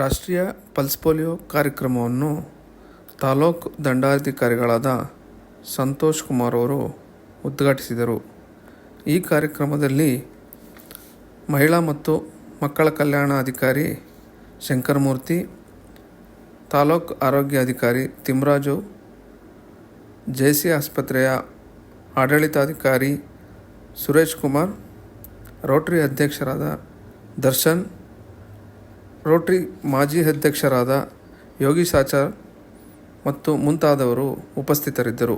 ರಾಷ್ಟ್ರೀಯ pulse polio ಕಾರ್ಯಕ್ರಮವನ್ನು ತಾಲೂಕು ದಂಡಾಧಿಕಾರಿಗಳಾದ ಸಂತೋಷ್ ಕುಮಾರ್ ಅವರು ಉದ್ಘಾಟಿಸಿದರು. ಈ ಕಾರ್ಯಕ್ರಮದಲ್ಲಿ ಮಹಿಳಾ ಮತ್ತು ಮಕ್ಕಳ ಕಲ್ಯಾಣ ಅಧಿಕಾರಿ ಶಂಕರಮೂರ್ತಿ, ತಾಲೂಕು ಆರೋಗ್ಯ ಅಧಿಕಾರಿ ತಿಮ್ಮರಾಜು ಜೆ ಸಿ ಆಸ್ಪತ್ರೆಯ ಆಡಳಿತಾಧಿಕಾರಿ ಸುರೇಶ್ ಕುಮಾರ್, ರೋಟರಿ ಅಧ್ಯಕ್ಷರಾದ ದರ್ಶನ್ ರೋಟರಿ ಮಾಜಿ ಅಧ್ಯಕ್ಷರಾದ ಯೋಗೀಶ್ ಆಚಾರ್ ಮತ್ತು ಮುಂತಾದವರು ಉಪಸ್ಥಿತರಿದ್ದರು.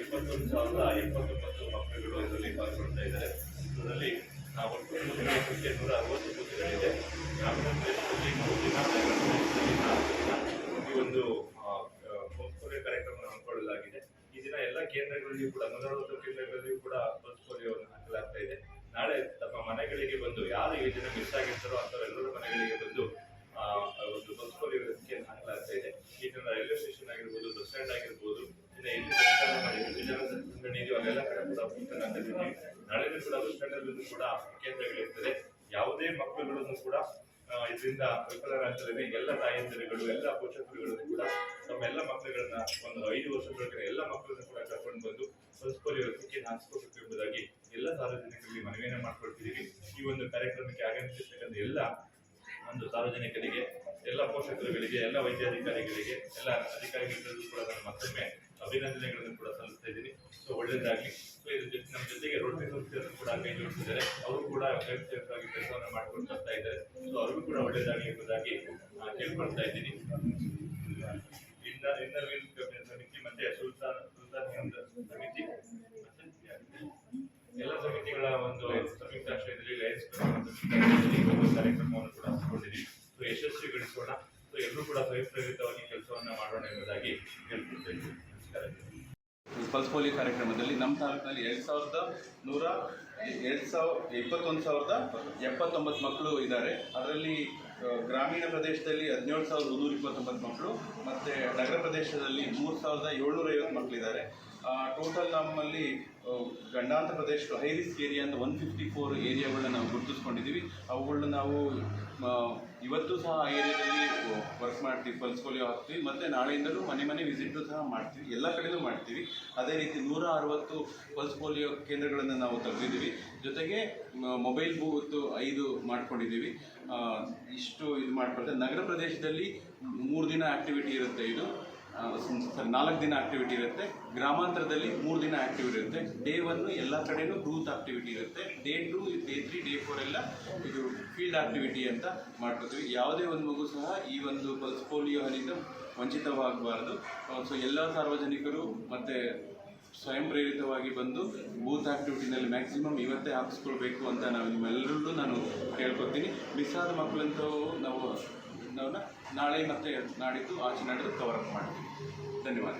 ಇಪ್ಪತ್ತೊಂದು ಸಾವಿರದ ಎಪ್ಪತ್ತೊಂಬತ್ತು ಮಕ್ಕಳುಗಳು ಇದರಲ್ಲಿ ಪಾಲ್ಗೊಳ್ತಾ ಇದ್ದಾರೆ. ಅದರಲ್ಲಿ ನಾವು ಒಟ್ಟು ನೂರ ಅರವತ್ತು ಬೂತ್ಗಳಿದೆ. ಗ್ರಾಮೀಣ ಪ್ರದೇಶದಲ್ಲಿ ಒಂದು ಪೋಲಿಯೋ ಕಾರ್ಯಕ್ರಮ ಹಮ್ಮಿಕೊಳ್ಳಲಾಗಿದೆ. ಈ ದಿನ ಎಲ್ಲ ಕೇಂದ್ರಗಳಲ್ಲಿಯೂ ಕೂಡ ನೂರ ಅರವತ್ತು ಕೇಂದ್ರಗಳಲ್ಲಿಯೂ ಕೂಡ ಪಲ್ಸ್ ಪೋಲಿಯೋವನ್ನು ಹಾಕಲಾಗ್ತಾ ಇದೆ. ನಾಳೆ ತಮ್ಮ ಮನೆಗಳಿಗೆ ಬಂದು ಯಾರು ಈ ದಿನ ಮಿಸ್ ಆಗಿರ್ತಾರೋ ಅಂಥವರೆಲ್ಲರ ಮನೆಗಳಿಗೆ ಬಂದು ಕೂಡ ಅಲ್ಲೂ ಕೂಡ ಕೇಂದ್ರಗಳಿರ್ತದೆ. ಯಾವುದೇ ಮಕ್ಕಳುಗಳನ್ನು ಕೂಡ ಇದರಿಂದ ವಿಫಲರಾಗ್ತದೆ ಎಲ್ಲ ತಾಯಂದಿರುಗಳು, ಎಲ್ಲ ಪೋಷಕರುಗಳನ್ನು ಕೂಡ ತಮ್ಮ ಎಲ್ಲ ಮಕ್ಕಳುಗಳನ್ನ ಒಂದು ಐದು ವರ್ಷದೊಳಗಿನ ಎಲ್ಲ ಮಕ್ಕಳನ್ನು ಕೂಡ ಕರ್ಕೊಂಡು ಬಂದು ಪಲ್ಸ್ ಪೋಲಿಯೋ ಲಸಿಕೆಯನ್ನು ಹಾಕಿಸ್ಕೋಬೇಕು ಎಂಬುದಾಗಿ ಎಲ್ಲ ಸಾರ್ವಜನಿಕರಿಗೆ ಮನವಿಯನ್ನು ಮಾಡ್ಕೊಳ್ತಿದ್ದೀವಿ. ಈ ಒಂದು ಕಾರ್ಯಕ್ರಮಕ್ಕೆ ಆಗಮಿಸಿರ್ತಕ್ಕಂಥ ಎಲ್ಲ ಒಂದು ಸಾರ್ವಜನಿಕರಿಗೆ, ಎಲ್ಲ ಪೋಷಕರುಗಳಿಗೆ, ಎಲ್ಲ ವೈದ್ಯಾಧಿಕಾರಿಗಳಿಗೆ, ಎಲ್ಲ ಅಧಿಕಾರಿಗಳಿಗೂ ಕೂಡ ನಾನು ಮತ್ತೊಮ್ಮೆ ಅಭಿನಂದನೆಗಳನ್ನು ಕೂಡ ಸಲ್ಲಿಸ್ತಾ ಇದ್ದೀನಿ. ಸೊ ಒಳ್ಳೇದಾಗಲಿ ಸೊ ನಮ್ಮ ಜೊತೆಗೆ ರೋಟರಿ ಸಂಸ್ಥೆಯನ್ನು ಕೂಡ ಕೈ ಜೋಡಿಸಿದ್ದಾರೆ ಅವರು ಕೂಡ ಸೇವಕರಾಗಿ ಕೆಲಸವನ್ನು ಮಾಡ್ಕೊಂಡು ಬರ್ತಾ ಇದ್ದಾರೆ ಸೊ ಅವ್ರಿಗೂ ಕೂಡ ಒಳ್ಳೆಯದಾಗಿ ಎಂಬುದಾಗಿ ಕೇಳ್ಕೊಳ್ತಾ ಇದ್ದೀನಿ ಇಂದ ಇನ್ನರ್ವಿಲ್ ಸಮಿತಿ ಮತ್ತೆ ಸುಲ್ತಾನ್ ಸುಲ್ತಾನ್ ಸಮಿತಿ ಎಲ್ಲ ಸಮಿತಿಗಳ ಒಂದು ಸಂಯುಕ್ತ ಆಶ್ರಯದಲ್ಲಿ ಲಯನ್ಸ್ ಕಾರ್ಯಕ್ರಮವನ್ನು ಕೂಡ ಹಮ್ಮಿಕೊಂಡಿದ್ದೀವಿ ಸೊ ಯಶಸ್ವಿಗೊಳಿಸೋಣ ಸೊ ಎಲ್ಲರೂ ಕೂಡ ಸ್ವಯಂ ಪ್ರೇರಿತವಾಗಿ ಕೆಲಸವನ್ನ ಮಾಡೋಣ ಎಂಬುದಾಗಿ ಕೇಳ್ಕೊಳ್ತಾ ಇದ್ದೀನಿ ನಮಸ್ಕಾರ ಪಲ್ಸ್ ಪೋಲಿಯೋ ಕಾರ್ಯಕ್ರಮದಲ್ಲಿ ನಮ್ಮ ತಾಲೂಕಿನಲ್ಲಿ ಎರಡು ಸಾವಿರದ ನೂರ ಎರಡು ಸಾವಿರ ಇಪ್ಪತ್ತೊಂದು ಸಾವಿರದ ಎಪ್ಪತ್ತೊಂಬತ್ತು ಮಕ್ಕಳು ಇದ್ದಾರೆ. ಅದರಲ್ಲಿ ಗ್ರಾಮೀಣ ಪ್ರದೇಶದಲ್ಲಿ ಹದಿನೇಳು ಸಾವಿರದ ಮುನ್ನೂರ ಇಪ್ಪತ್ತೊಂಬತ್ತು ಮಕ್ಕಳು ಮತ್ತು ನಗರ ಪ್ರದೇಶದಲ್ಲಿ ಮೂರು ಸಾವಿರದ ಏಳ್ನೂರ ಐವತ್ತು ಮಕ್ಕಳಿದ್ದಾರೆ ಟೋಟಲ್ ನಮ್ಮಲ್ಲಿ ಗಂಡಾಂತ ಪ್ರದೇಶ ಹೈ ರಿಸ್ಕ್ ಏರಿಯಾ ಅಂತ ಒನ್ ಫಿಫ್ಟಿ ಫೋರ್ ಏರಿಯಾಗಳನ್ನ ನಾವು ಗುರುತಿಸ್ಕೊಂಡಿದ್ದೀವಿ. ಅವುಗಳನ್ನ ನಾವು ಇವತ್ತು ಸಹ ಆ ಏರಿಯಾದಲ್ಲಿ ವರ್ಕ್ ಮಾಡ್ತೀವಿ ಪಲ್ಸ್ ಪೋಲಿಯೋ ಹಾಕ್ತೀವಿ, ಮತ್ತು ನಾಳೆಯಿಂದಲೂ ಮನೆ ಮನೆ ವಿಸಿಟು ಸಹ ಮಾಡ್ತೀವಿ, ಎಲ್ಲ ಕಡೆಯೂ ಮಾಡ್ತೀವಿ. ಅದೇ ರೀತಿ ನೂರ ಅರವತ್ತು ಪಲ್ಸ್ ಪೋಲಿಯೋ ಕೇಂದ್ರಗಳನ್ನು ನಾವು ತೆಗೆದಿದ್ದೀವಿ. ಜೊತೆಗೆ ಮೊಬೈಲ್ ಬೂತ್ ಐದು ಮಾಡ್ಕೊಂಡಿದ್ದೀವಿ. ಇಷ್ಟು ಇದು ಮಾಡ್ಕೊಳ್ತೇವೆ ನಗರ ಪ್ರದೇಶದಲ್ಲಿ ಮೂರು ದಿನ ಆ್ಯಕ್ಟಿವಿಟಿ ಇರುತ್ತೆ ಇದು. ನಾಲ್ಕು ದಿನ ಆಕ್ಟಿವಿಟಿ ಇರುತ್ತೆ. ಗ್ರಾಮಾಂತರದಲ್ಲಿ ಮೂರು ದಿನ ಆಕ್ಟಿವಿಟಿ ಇರುತ್ತೆ. ಡೇ ಒನ್ ಎಲ್ಲ ಕಡೆನೂ ಗ್ರೂತ್ ಆಕ್ಟಿವಿಟಿ ಇರುತ್ತೆ. Day two day three day four ಎಲ್ಲ ಇದು ಫೀಲ್ಡ್ ಆಕ್ಟಿವಿಟಿ ಅಂತ ಮಾಡ್ಕೊತೀವಿ. ಯಾವುದೇ ಒಂದು ಮಗು ಸಹ ಈ ಒಂದು ಪಲ್ಸ್ ಪೋಲಿಯೋ ಹನಿಂದ ವಂಚಿತವಾಗಬಾರ್ದು. ಸೊ ಎಲ್ಲ ಸಾರ್ವಜನಿಕರು ಮತ್ತು ಸ್ವಯಂ ಪ್ರೇರಿತವಾಗಿ ಬಂದು ಬೂತ್ ಆಕ್ಟಿವಿಟಿನಲ್ಲಿ ಮ್ಯಾಕ್ಸಿಮಮ್ ಇವತ್ತೇ ಹಾಕಿಸ್ಕೊಳ್ಬೇಕು ಅಂತ ನಾವು ನಿಮ್ಮೆಲ್ಲರಲ್ಲೂ ನಾನು ಕೇಳ್ಕೊತೀನಿ. ಮಿಸ್ ಆದ ಮಕ್ಕಳಂತೂ ನಾವು ನಾವು ನಾಳೆ ಮತ್ತೆ ನಾಡಿದ್ದು ಆಚೆ ನಾಡಿದ್ದು ಕವರ್ ಅಪ್ ಮಾಡ್ತೀವಿ. ಧನ್ಯವಾದ